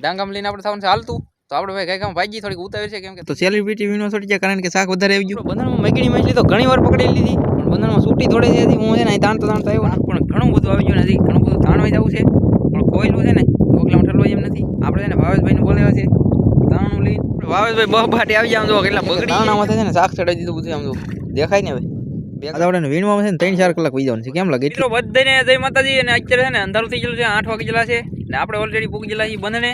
ડાંગામ લઈને આપણે થવાનું છે હાલતું. તો આપણે ભાઈ ગાયકામ ભાગી થોડીક ઉતાવી છે કેમ કે તો સેલિબ્રિટી વિનો થોડી જાય કારણ કે શાક વધારે આવી ગયું. બંધનમાં મેગડી માછલી તો ઘણી વાર પકડી લીધી. પણ બંધનમાં સૂટી થોડી છે હું છે ને તાણતો તાણતો આવ્યો પણ ઘણું બધું આવી ગયું નથી. ઘણું બધું તાણવાઈ જવું છે. પણ કોયલું છે ને ઢોકલામાં ઠલવાય એમ નથી. આપણે છે ને ભાવેશભાઈને બોલાવ્યા છે. તાણું લઈને. ભાવેશભાઈ બહ બાટી આવી જાય આમ જો કેટલા બગડી તાણામાં છે ને શાક ચડાવી દીધું બધું આમ જો દેખાય ને હવે. આપણે વીણવામાં છે ને ત્રણ ચાર કલાક વહી જવાનું છે. કેમ લાગે એટલો? બધાને જય માતાજી અને અત્યારે છે ને અંધારું થઈ ગયેલું છે આઠ વાગી ગયેલા છે ને આપણે ઓલરેડી પૂગી ગયેલા છીએ બંધને.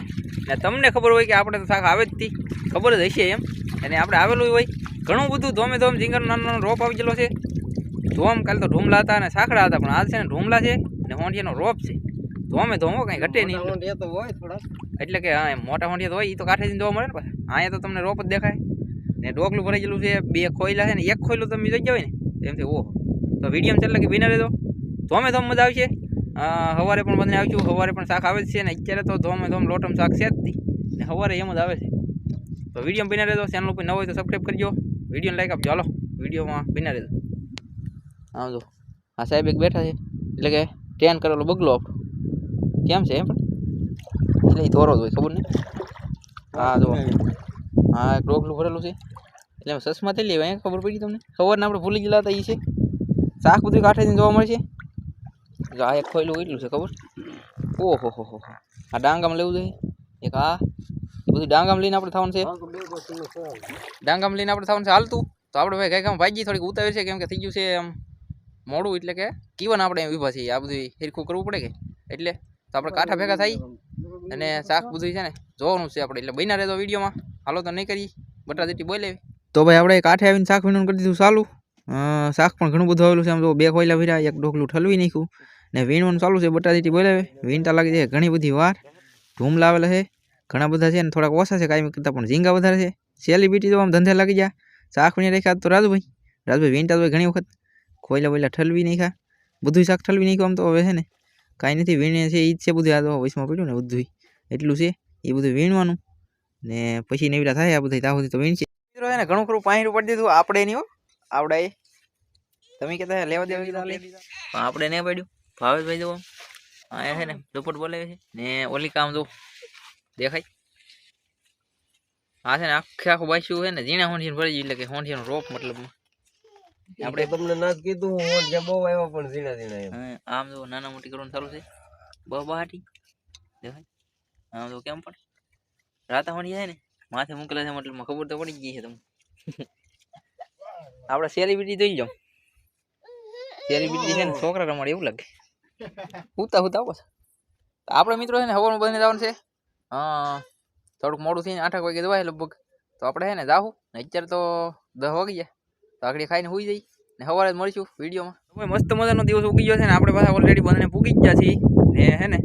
ને તમને ખબર હોય કે આપણે તો શાક આવે જ હતી ખબર જ હશે એમ. અને આપણે આવેલું હોય. ઘણું બધું ધોમે ધોમ ઝીંગર નાનો નાનો રોપ આવી ગયેલો છે. ધોમ કાલે તો ઢૂમલા હતા અને સાંકડા હતા પણ આજ છે ને ઢૂમલા છે ને હોંઠિયાનો રોપ છે. ધોમે ધોમો કંઈ ઘટે નહીં. એટલે કે હા મોટા હોંઠિયા તો હોય એ તો કાંઠે જોવા મળે ને પાછા. અહીંયા તો તમને રોપ જ દેખાય. ને ડોકલું ભરાઈ ગયેલું છે બે ખોયલા છે ને એક ખોયલું તમે જોઈ હોય ને. એમથી ઓહો. તો વીડિયો ચાલે કે બિના રહેતો ધોમે ધોમ મજા આવશે? સવારે પણ બંને આવશું સવારે પણ શાક આવે જ છે ને અત્યારે તો ધોમે ધોમ લોટમ શાક છે જ ને સવારે એમ જ આવે છે. તો વીડિયો બિના રહેતો ચેનલ ઉપર ન હોય તો સબસ્ક્રાઈબ કરજો. વીડિયો લાઈક આપજો. હાલો, વિડીયોમાં બિના રહેતો આમ જો. હા, સાહેબ એક બેઠા છે. એટલે કે ટ્રેન કરેલો બગલો આપણો કેમ છે, એમ પણ? એટલે એ ધોરો જ હોય, ખબર નહીં? હા, જો. હા, એક ડોગલું ભરેલું છે. એટલે આમ સસમાં થઈ લેવાય ખબર પડી તમને? ખબર ને આપણે ભૂલી ગયેલા હતા એ છે. શાક બધું કાંઠેથી જોવા મળશે જો આ એક ખોયલું એટલું છે ખબર? ઓહો, હો હો આ ડાંગામાં લેવું જોઈએ? એક આ? એ બધું ડાંગામ લઈને આપણે થવાનું છે? ડાંગામ લઈને આપણે થવાનું છે હાલતું? તો આપણે ભાઈ ગાયકામ ભાઈજી થોડીક ઉતાવળ છે, કેમ કે થઈ ગયું છે એમ મોડું, એટલે કે કીવન આપણે એમ ઊભા છીએ. આ બધું હિરખું કરવું પડે કે? એટલે તો આપણે કાંઠા ભેગા થઈ અને શાક બધું છે ને જોવાનું છે આપણે. એટલે બન્યા રહેતો વિડીયોમાં. હાલો તો નહીં કરી બટા જેટી બોલે તો ભાઈ આપણે કાંઠે આવીને શાક વીણવાનું કરી દીધું, ચાલુ. શાક પણ ઘણું બધું આવેલું છે. આમ તો બે કોયલા ભર્યા, એક ઢોકલું ઠલવી નાખ્યું ને વીણવાનું ચાલુ છે બટાટીટી બોલાવે. વીણતા લાગી છે ઘણી બધી વાર. ધૂમ લાવેલા છે. ઘણા બધા છે ને થોડાક ઓછા છે કાંઈ કરતાં, પણ ઝીંગા વધારે છે. સેલિબ્રિટી તો આમ ધંધે લાગી ગયા. શાક વીણી રાખ્યા તો રાજુભાઈ. રાજુભાઈ વીણતા તો ઘણી વખત. કોયલા બોયલા ઠલવી નાખ્યા. બધું શાક ઠલવી નાખ્યું આમ તો હવે છે ને. કાંઈ નથી, વીણે છે એ જ છે બધું આ તો વચમાં પડ્યું ને બધું એટલું છે. એ બધું વીણવાનું. ને પછી નેવડા થાય આ બધા ત્યાં સુધી તો વીણશે. મિત્રો એને ઘણું ખરું પાણી ઉપાડી દીધું. આપણે નહીં આવડે તમે કહેતા લેવા દેવા કીધા પણ આપણે નહીં પડ્યું. ભાવેશભાઈ જુઓ આ છે ને દુપટ બોલાવે છે. ને ઓલી કામ જો દેખાય. આ છે ને આખે આખું બાસ્યું છે ને ઝીણા હોંઠિયું ભરી ગયું એટલે કે હોંઠિયાનો રોપ મતલબ આપણે તમને ના કીધું હું જે બહુ આવ્યો પણ ઝીણા ઝીણા આમ જો નાના મોટી કરવાનું ચાલુ છે. બહુ બહાટી. દેખાય. આમ જો કેમ પણ રાતા હોણી જાય ને. માથે મૂકેલા છે મતલબ ખબર તો પડી ગઈ છે તમને. આપણે સેલિબ્રિટી જોઈ જાઓ. સેલિબ્રિટી છે ને છોકરા રમાડે એવું લાગે. હુતા હુતા બસ આપણે મિત્રો છે ને હવાનું બને જવાનું છે. હા, થોડુંક મોડું થઈને આઠ વાગે જવાય લગભગ. તો આપણે છે ને જાહું. ને અત્યારે તો દસ વાગી ગયા. તો આગળ ખાઈને હોઈ જઈ. ને સવારે જ મળીશું વિડીયોમાં. મસ્ત મજાનો દિવસ ઉગી ગયો છે ને. આપણે પાછા ઓલરેડી બંને પૂગી ગયા છીએ. ને હે ને.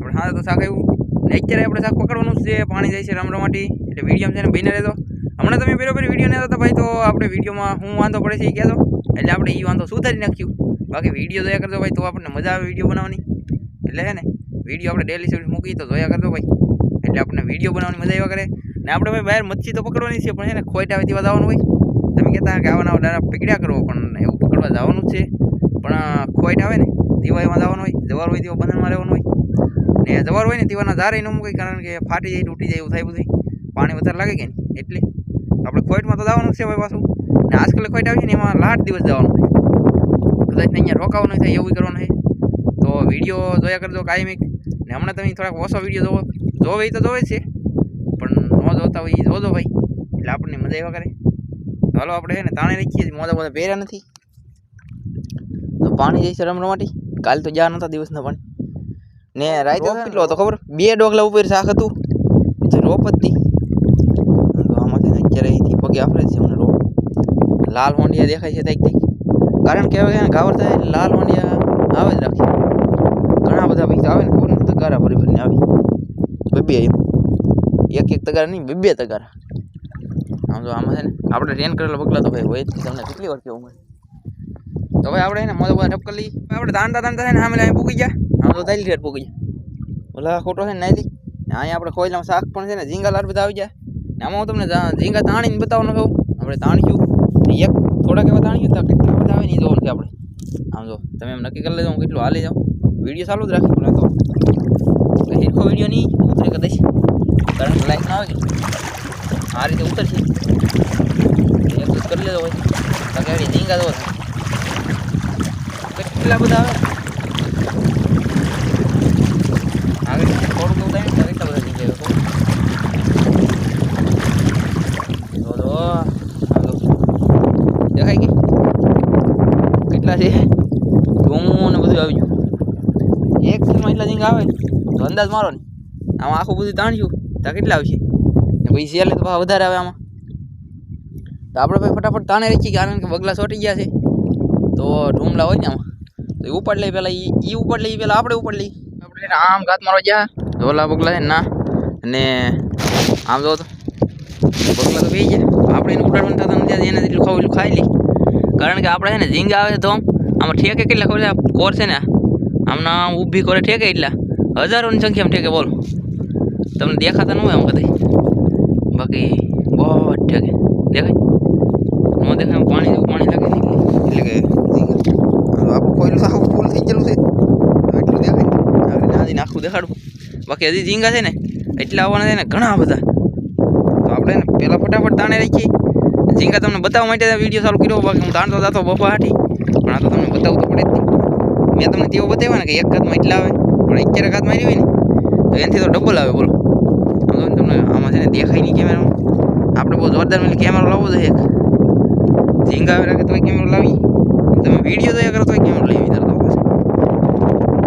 આપણે હા તો શાક આવ્યું અત્યારે આપણે શાક પકડવાનું છે, પાણી જાય છે રમરમાટી એટલે વીડિયો છે ને બહીને રહેતો હમણાં તમે બરોબર વીડિયો નહીં હતા ભાઈ તો આપણે વિડીયોમાં હું વાંધો પડે છે એ કહેતો એટલે આપણે એ વાંધો સુધારી નાખ્યું. બાકી વીડિયો જોયા કરજો ભાઈ, તો આપણને મજા આવે વીડિયો બનાવવાની. એટલે હે ને વીડિયો આપણે ડેલી શેડ મૂકી તો જોયા કરજો ભાઈ. એટલે આપણને વીડિયો બનાવવાની મજા આવ્યા કરે. ને આપણે ભાઈ બહાર મચ્છી તો પકડવાની છે, પણ છે ને ખોઈટ આવે તેવા જવાનું હોય. તમે કહેતા કે આવા નવા પીગડ્યા કરો, પણ એવું પકડવા જવાનું છે. પણ ખોઈટ આવે ને, તેવા એમાં જવાનું હોય, જવાર હોય તેવા બંધનમાં રહેવાનું હોય. ને જવાર હોય ને તેવાના ધારે ન મૂકે કારણ કે ફાટી જાય, તૂટી જાય એવું થાય બધું પાણી વધારે લાગે કે નહીં? એટલે આપણે ખોટમાં તો જવાનું છે ભાઈ પાછું. ને આજકાલ ખોટ આવી છે ને એમાં લાટ દિવસ જવાનું હોય કદાચ અહીંયા રોકાવાનું થાય, એવું કરવાનું છે તો વીડિયો જોયા કરજો કાયમિક ને હમણાં તમે થોડાક ઓછો વીડિયો જોવો. જોવે તો જોવે છે. પણ ન જોતા હોય એ જોજો ભાઈ. એટલે આપણને મજા એવા કરે. ચાલો આપણે છે ને તાણે રાખીએ મોજા મોજા પહેર્યા નથી. તો પાણી જઈશું રમવા માટે. કાલ તો જ્યાં નહોતા દિવસના પાણી. ને રાઈતો કેટલો હતો ખબર? બે ડોગલા ઉપર શાક હતું. જે રોપ જ હતી તો આમાં ને અત્યારે અહીંથી પગે આફરે છે મને રોપ. લાલ હોંડિયા દેખાય છે તાઈક તાઈક. કારણ કે હવે ગાવર થાય એટલે લાલ હોંડિયા આવે જ રાખે. ઘણા બધા પૈસા આવે ને ને તગારા ભરી ભરીને આવી. બબે એમ. એક એક તગારા નહીં બે બે તગારા. આમ તો આમાં છે ને આપણે ટ્રેન કરેલા પગલા તો ભાઈ હોય તમને કેટલી વાર કેવું તો ભાઈ આપણે એને ઠપકર લઈ આપણે ધાંધા ધાંધા થાય ને સામે લાઈને પૂગી ગયા. આમ તો દાલી રેટ પૂગી ઓલા ખોટો છે ને નાઈ અહીંયા આપણે કોયલામાં શાક પણ છે ને, ઝીંગા લાડ બધા આવી જાય. ને આમાં હું તમને ઝીંગા તાણીને બતાવવાનો કહું. આપણે તાણીશું એક થોડાક એવા તાણીશું તો કેટલા બધા આવે ને એ જોવાનું છે આપણે. આમ જો, તમે એમ નક્કી કરી લેજો, હું કેટલું હાલી જાઉં. વીડિયો ચાલુ જ રાખી, પણ તો હિરખો વીડિયો નહીં, ઉતરે કદાચ. કારણ લાઈટ ના આવે આ રીતે ઉતરશે. એક કરી લેજો હોય ઝીંગા તો કેટલા બધા આવે આગળ થોડુંક તો ઉતારી તો કેટલા બધા ઝીંગા તો તો આ લો. દેખાય કે કેટલા છે ડોમું ને બધું આવી ગયું એક કિલોમાં આવે તો અંદાજ મારો ને. આમાં આખું બધું તાણ્યું તો કેટલા આવશે? ને પછી સેલે તો ભાવ વધારે આવે આમાં. તો આપણે ભાઈ ફટાફટ તાણે રાખીએ કારણ કે બગલા ચોટી ગયા છે. તો ઢૂમલા હોય ને આમાં. તો એ ઉપાડ લઈ પહેલાં એ ઉપાડ લઈ પહેલાં આપણે ઉપાડ લઈ આપણે આમ ઘાત મારવા ગયા. ઢોલા બગલા છે ને ના. અને આમ જો તો બગલા તો બે ગયા. આપણે એને ઉપાડવાનું થતા નથી એને જેટલું ખાવું એટલું ખાઈ લઈ કારણ કે આપણે છે ને ઝીંગા આવે તો આમ આમાં ઠેકે કેટલા ખબર છે? કોર છે ને? આમના આમ ઊભી કરે ઠેકે એટલા. હજારોની સંખ્યામાં ઠેકે બોલો. તમને દેખાતા ન હોય આમ કદાચ બાકી બહુ ઠેકે. દેખાય? ન દેખાય પાણી જેવું પાણી લાગે એટલે કે આપણું કોયલું આખું ફૂલ થઈ ગયેલું છે. એટલું દેખાય? ને આપણે નાદીને આખું દેખાડું. બાકી હજી ઝીંગા છે ને એટલા આવવાના છે ને ઘણા બધા. તો આપણે ને પહેલાં ફટાફટ તાણે રાખીએ. ઝીંગા તમને બતાવવા માટે વીડિયો ચાલુ કર્યો. બાકી હું તાણતો જતો બપા હાટી. પણ આ તો તમને બતાવવું તો પડે મેં તમને તેવો બતાવ્યો ને કે એક હાથમાં એટલા આવે, પણ અત્યારે હાથ મારી ને, તો એનાથી તો ડબલ આવે, બોલો. આમ જો તમને આમાં છે ને દેખાય નહીં કેમેરામાં આપણે બહુ જોરદાર મેં કેમેરો લાવવો જોઈએ. ઝીંગા આવે રાખે તો કેમેરો લાવી તમે વીડિયો જોયા કરો તો કેમેરો લેવી આવી પાસે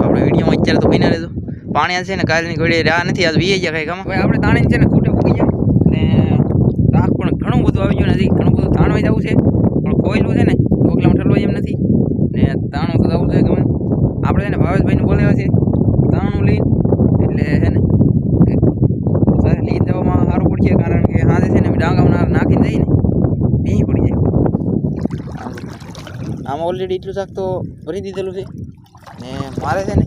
આપણે વિડીયોમાં અત્યારે તો કહીને રહેજો. પાણી છે ને કાલની ઘડી રાહ નથી, આજ વીએ ગયા કાંઈ કામ આપણે તાણીને છે ને ખૂટે પૂગી જાય ને રાખ પણ ઘણું બધું આવી ગયું નથી. ઘણું બધું તાણવાઈ જવું છે. પણ કોયલું છે ને ઢોકલામાં ઠલવાય એમ નથી ને તાણું તો જવું છે ગમે એમ. આપણે છે ને ભાવેશભાઈને બોલાવ્યા છે. તાણું લઈને. એટલે છે ને લઈને જવામાં સારું પડશે, કારણ કે હાથે છે ને ડાંગામાં નાખીને જઈને બી પડી જાય. આમ- ઓલરેડી એટલું શાક તો ભરી દીધેલું છે. ને મારે છે ને,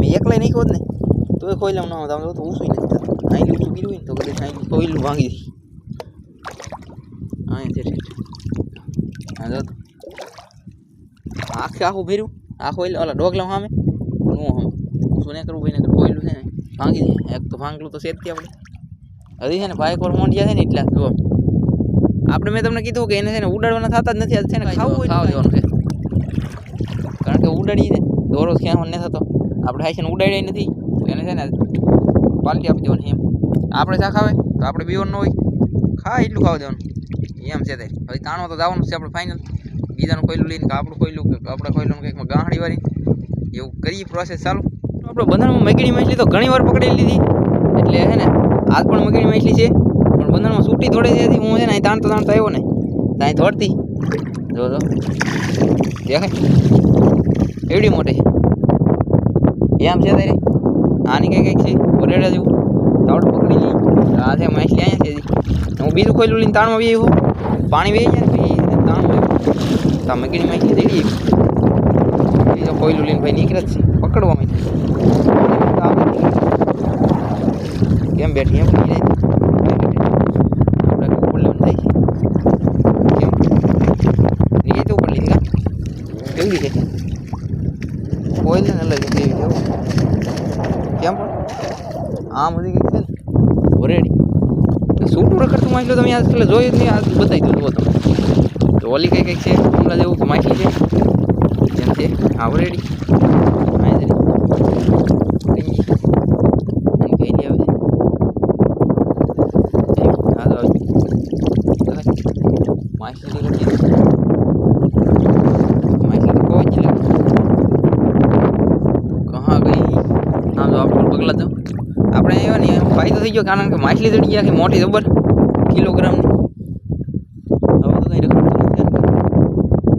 મેં એકલાય નહીં ખોદ ને તો એ ખોઈ લઉં ના તમે તો ઊંચું નથી અહીં ઊંચું કર્યું હોય ને તો કદાચ અહીં ખોઈલું ભાંગી દઈ અહીં છે હા, જો. આખે આખું ભર્યું. આખું એટલે ઓલા ડોગલા સામે. હું સામે શું નહીં કરવું ભાઈ? ને ખોઈલું છે ને. ભાંગી દે. એક તો ભાંગલું તો સેજથી આપણે હજી છે ને ભાઈ કોર મોંડિયા છે ને એટલા. જુઓ. આપણે મેં તમને કીધું કે એને છે ને ઉડાડવાના થતા જ નથી. આ છે ને ખાવું હોય ખાવા જવાનું છે. કારણ કે ઉડાડીએ ને દોરો ક્યાં નથી થતો. આપણે હાઈ છે ને ઉડાડ્યા નથી. તો એને છે ને પાલટી આપી દેવાની એમ. આપણે શા ખાવે? તો આપણે બીવન ન હોય. ખા એટલું ખાવા દેવાનું. એમ છે તે. હવે તાણવા તો જવાનું છે આપણે ફાઇનલ બીજાનું કોયલું લઈને કે આપણું કોયલું કે આપણે કોયલું કંઈક ગાંહડી વાળી એવું કરીએ પ્રોસેસ ચાલુ? આપણે બંધનમાં મગીની માછલી તો ઘણી વાર પકડી લીધી. એટલે છે ને, આજ પણ મગીની માછલી છે. પણ બંધનમાં સૂટી થોડે છે હું છે ને અહીં તાણતો તાણતો આવ્યો ને ત્યાં થોડતી જો જો. દેખાય? એવડી મોટી છે. એમ છે તારે? આની કંઈ કંઈક છે. ઓરેડા જેવું તાવડ પકડી લઈ. આ છે માછલી અહીંયા છે હું બીજું ખોયલું લઈને તાણમાં બી આવ્યું પાણી વેઈ જાય ને તાણમાં આવ્યું મગીની માછલી થઈ દઈએ ખોયલું લઈને ભાઈ નીકળે છે. પકડવા માંડી કેમ બેઠી એમ જાય આપણે છે. કેમ? રીતે? ને અલગ કેવું કેમ આમ બધી કંઈક છે ને? ઓરેડી. સૂટું રખડતું માછલું તમે? આજ જોયું જ નહીં. આજ બતાવી દઉં તમે. તો ઓલી કઈ કંઈક છે? હમણાં જેવું માછલી છે? ગઈ? આમ તો આપણે આવ્યા ને ફાયદો થઈ ગયો કારણ કે માછલી ચડી ગયા છે મોટી જબર કિલોગ્રામની હવે તો કંઈ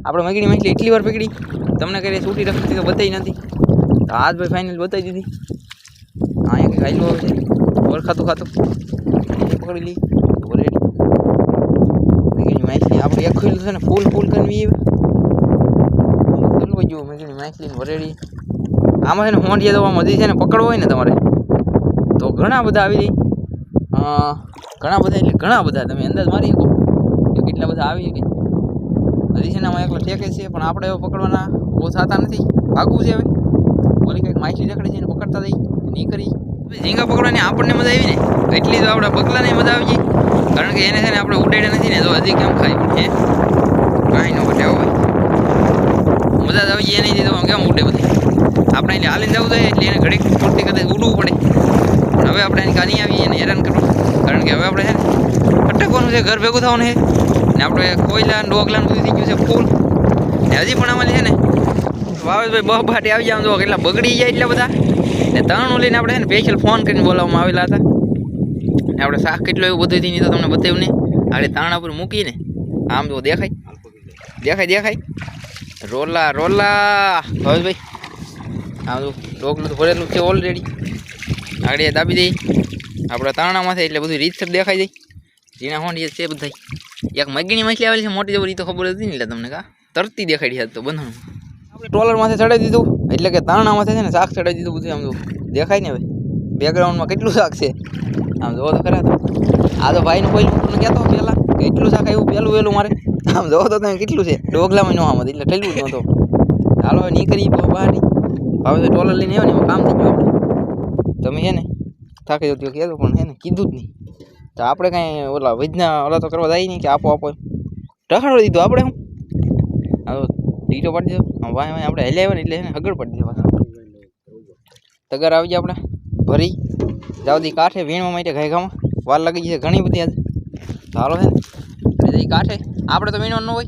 આપણે મગીની માછલી એટલી વાર પકડી. તમને કઈ છૂટી રખડતી તો બતાવી નથી? તો આજ ભાઈ ફાઇનલ બતાવી દીધી. અહીંયા કંઈક હાઈલો આવે છે ઓળખાતું ખાતું પકડી લઈ તો રેડી મગીની માછલી આપણે એક ખુલ્લું છે ને, ફૂલ ફૂલ કરવી વી ખુલ્લું ગયું મગીની માછલી વરેડી. આમાં છે ને, હોંડિયા આમ હજી છે ને, પકડવો હોય ને તમારે, તો ઘણા બધા આવી જાય. ઘણા બધા એટલે ઘણા બધા, તમે અંદાજ મારી શકો. કેટલા બધા આવી શકે. હજી છે ને, આમાં એકલો ટેકે છે, પણ આપણે એવો પકડવાના. થતા નથી. ભાગવું છે હવે. ઓલી કંઈક માછલી રખડે છે એને પકડતા જઈ નહીં કરી ઝીંગા પકડવાની આપણને મજા આવી ને? એટલી તો આપણે બગલાને મજા આવી ગઈ. કારણ કે એને છે ને આપણે ઉડાડ્યા નથી ને, તો હજી કેમ ખાઈ હે? કાંઈ ન બટે હવે મજા જ આવી ગઈ એની તો કેમ ઉડે બધી? આપણે એટલે હાલીને જવું જોઈએ, એટલે એને ઘડીક પૂરતી કદાચ ઉડવું પડે. પણ હવે આપણે એની કાની આવી એને હેરાન કરવું. કારણ કે હવે આપણે છે ને અટકવાનું છે, ઘર ભેગું થવાનું છે. ને આપણે કોયલા ડોગલાનું ડોગલા બધું થઈ ગયું છે, ફૂલ. ને હજી પણ અમારી છે ને ભાવેશભાઈ બહુ ભાટી આવી જાય જો કેટલા બગડી જાય એટલા બધા. ને ત્રણ લઈને આપણે ને સ્પેશિયલ ફોન કરીને બોલાવવામાં આવેલા હતા. ને આપણે શાક કેટલું એવું બધું નહીં તો તમને બતાવ્યું નહીં. આપણે તાણા પર મૂકીને આમ જો દેખાય. દેખાય દેખાય. રોલા રોલા. ભાવેશભાઈ આમ જો ડોગલું તો ભરેલું છે ઓલરેડી આગળ દાબી દઈ આપણા તાણામાંથી એટલે બધું રીતસર દેખાઈ જાય. ઝીણા હોંડી છે બધા એક મગીની માછલી આવેલી છે, મોટી જબર એ ખબર હતી નહીં એટલે તમને કા. તરતી દેખાડી હતી તો બંધણ આપણે ટ્રોલર માથે ચડાવી દીધું. એટલે કે તાણામાંથી માથે છે ને શાક ચડાવી દીધું બધું આમ તો દેખાય ને હવે. બેકગ્રાઉન્ડમાં કેટલું શાક છે? આમ જોવો તો ખરા આ તો ભાઈનું કોઈ તમને કહેતો પહેલાં કેટલું શાક આવ્યું, પહેલું વહેલું મારે. આમ જોવો તો તમે કેટલું છે? ડોગલામાં નો આમ એટલે ઠેલવું જ નહોતો. હાલો હવે નીકળી બહાર. નહીં તો ટ્રોલર લઈને આવ્યો ને એમાં કામ થઈ ગયું આપણે. તમે છે ને, થાકી જતો કહેતો પણ છે ને કીધું જ નહીં. તો આપણે કાંઈ ઓલા વૈજ્ઞાન ઓલા તો કરવા જાય નહીં કે આપો આપો. રખડવા દીધું આપણે શું હવે પડી દીધો. વાય વાય આપણે હેલ્યા આવ્યા ને એટલે છે ને હગડ પાડી દીધો તગર આવી જાય આપણે. ભરી. જાવ દી કાંઠે વીણવા માટે ઘાયગામાં વાર લાગી છે ઘણી બધી આજે. હાલો છે ને કાંઠે. આપણે તો વીણવાનું હોય.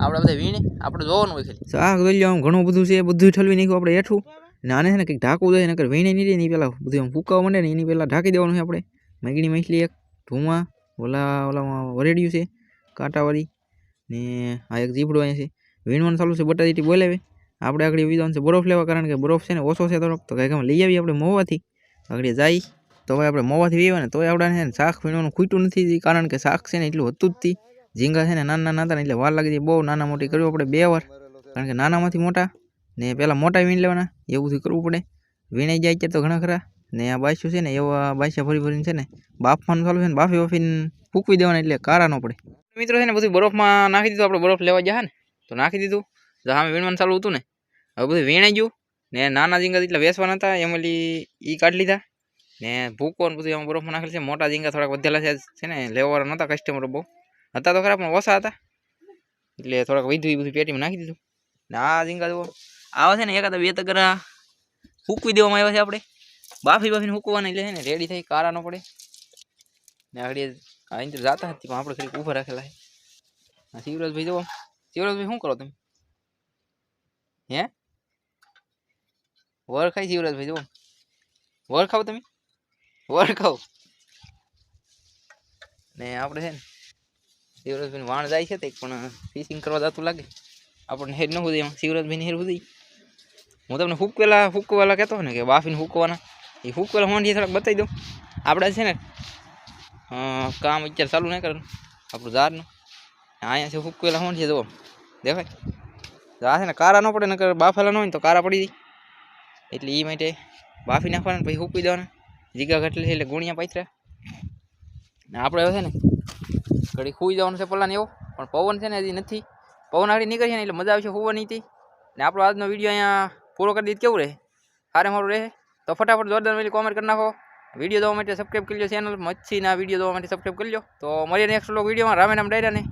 આપણે બધા વીણે આપણે જોવાનું હોય ખાલી. શાક જોઈ આમ ઘણું બધું છે, બધું ઠલવી નાખ્યું આપણે હેઠું. ને આને છે ને કંઈક ઢાંકવું જોઈએ, નકર વીણે નહીં રહે ને પહેલાં બધું આમ ફૂંકાવા માંડે ને એની પહેલાં ઢાંકી દેવાનું છે આપણે. મેગીની માછલી એક, ધુમા, ઓલા, ઓલામાં વરેડ્યું છે, કાંટાવાળી. ને આ એક જીપડું અહીંયા છે. વીણવાનું ચાલુ છે બટાટી બોલાવે. આપણે આગળ વિધાન છે બરફ લેવા, કારણ કે બરફ છે ને ઓછો છે તરફ તો કંઈક લઈ આવીએ આપણે મોવાથી. આગળ જાય. તો હવે આપણે મોવાથી વીવા ને તોય આપણે છે ને શાક વીણવાનું ખૂટ્યું નથી કારણ કે શાક છે ને એટલું હતું જ ઝીંગા છે ને નાના નાના હતા એટલે વાર લાગી જાય બહુ નાના મોટી કરવી આપણે બે વાર. કારણ કે નાનામાંથી મોટા ને પહેલાં મોટા વીણ લેવાના. એવું બધું કરવું પડે. વીણાઈ જાય ત્યારે તો ઘણા ખરા. ને આ બાસ્યું છે ને એવા બાસ્યા ભરી ભરીને છે ને બાફવાનું ચાલુ છે ને બાફી બાફીને ફૂકવી દેવાના એટલે કારા ન પડે. મિત્રો છે ને બધું બરફમાં નાખી દીધું. આપણે બરફ લેવા જાય ને. તો નાખી દીધું. તો સામે વીણવાનું ચાલુ હતું ને. હવે બધું વીણાઈ ગયું. ને નાના ઝીંગા એટલે વેસવાના હતા, એમાં એ કાઢી લીધા. ને ભૂકો ને બધું એમાં બરફમાં નાખેલ છે. મોટા ઝીંગા થોડાક વધેલા છે ને, લેવાવાળા નહોતા કસ્ટમરો બહુ. હતા તો ખરા, પણ ઓછા હતા. એટલે થોડાક વધુ એ બધું પેટીમાં નાખી દીધું. ને આ ઝીંગા જુઓ. આવે છે ને એકાદા બે તગરા હૂકવી દેવામાં આવ્યા છે આપણે. બાફી બાફીને હૂકવાના એટલે છે ને રેડી થઈ કારા ન પડે. ને આગળ અહીં તો જતા હતી, પણ આપણે ખરી ઊભા રાખેલા છે. શિવરાજભાઈ જુઓ. શિવરાજભાઈ શું કરો તમે? હે? વર ખાઈ શિવરાજભાઈ જુઓ. વર તમે? વર ખાવ. ને આપણે છે ને શિવરાજભાઈ વાણ જાય છે તે, પણ ફિશિંગ કરવા જતું લાગે. આપણને હેર ન સુધી એમાં. શિવરાજભાઈને હેર સુધી હું તમને ફૂકવેલા ફૂકવેલા કહેતો ને કે બાફીને ફૂકવાના એ ફૂકવેલા હોંડી થોડાક બતાવી દઉં. આપણે છે ને કામ અત્યારે ચાલુ નહીં કરવાનું આપણું ઝાડનું. અહીંયા છે ફૂકવેલા છે, જુઓ. દેખાય? આ છે ને, કારા ન પડે, નકર બાફેલા ન હોય ને તો કારા પડી જાય. એટલે એ માટે બાફી નાખવાના પછી ફૂકવી દેવાના. જીગા ઘટલે એટલે ગુણિયા પાથરા ને આપણે એવો છે ને, ઘડી ખુઈ જવાનું છે પલાને એવો, પણ પવન છે ને હજી નથી. પવન આગળ નીકળશે ને એટલે મજા આવશે હોવાની હતી ને આપણો આજનો વીડિયો અહીંયા પૂરો કરી દીધ, કેવું રહે? સારે મારું રહે? તો ફટાફટ જોરદાર મેલી કોમેન્ટ કરી નાખો. વીડિયો જોવા માટે સબસ્ક્રાઈબ કરી લો ચેનલ મચ્છીના વીડિયો જોવા માટે સબસ્ક્રાઈબ કરી લો તો મળીએ નેક્સ્ટ વિડીયોમાં. રામે નામ ડાયરાને.